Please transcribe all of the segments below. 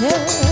হে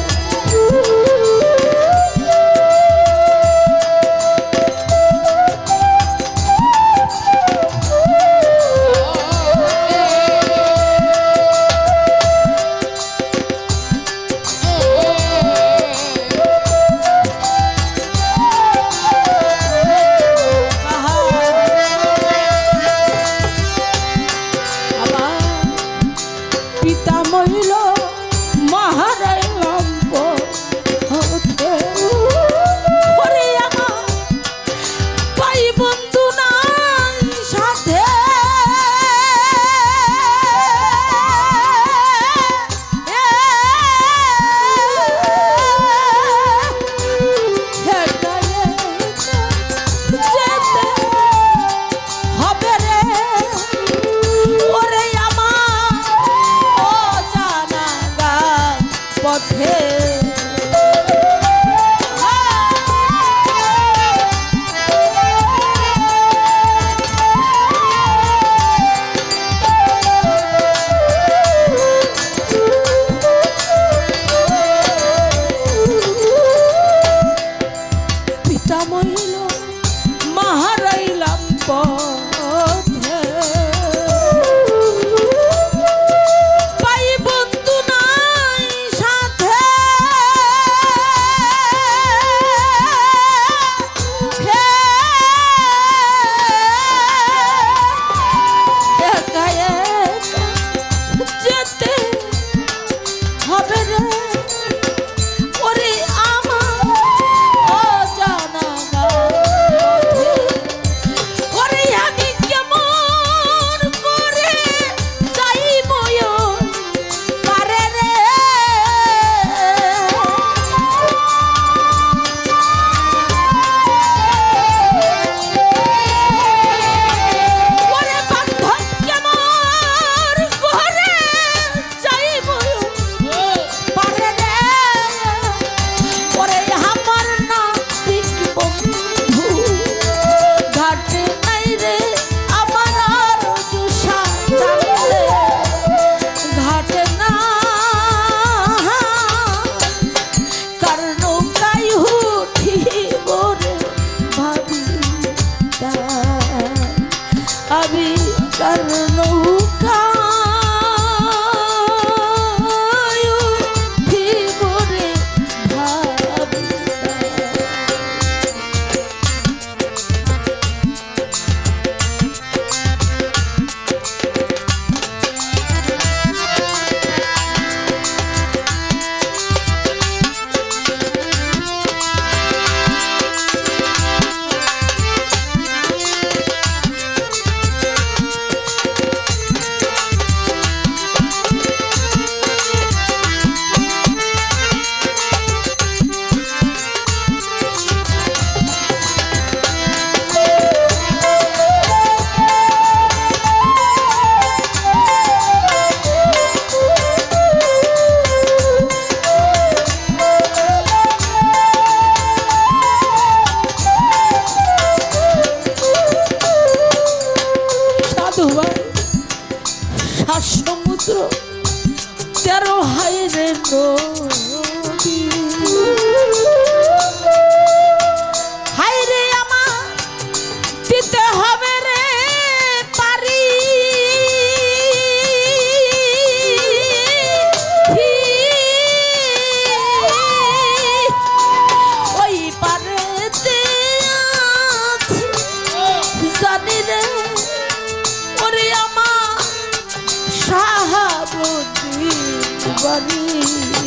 পথে Thank you. হাইরে নদী হাইরে আমার দিতে হবে রে পারি। ওই বাড়ি।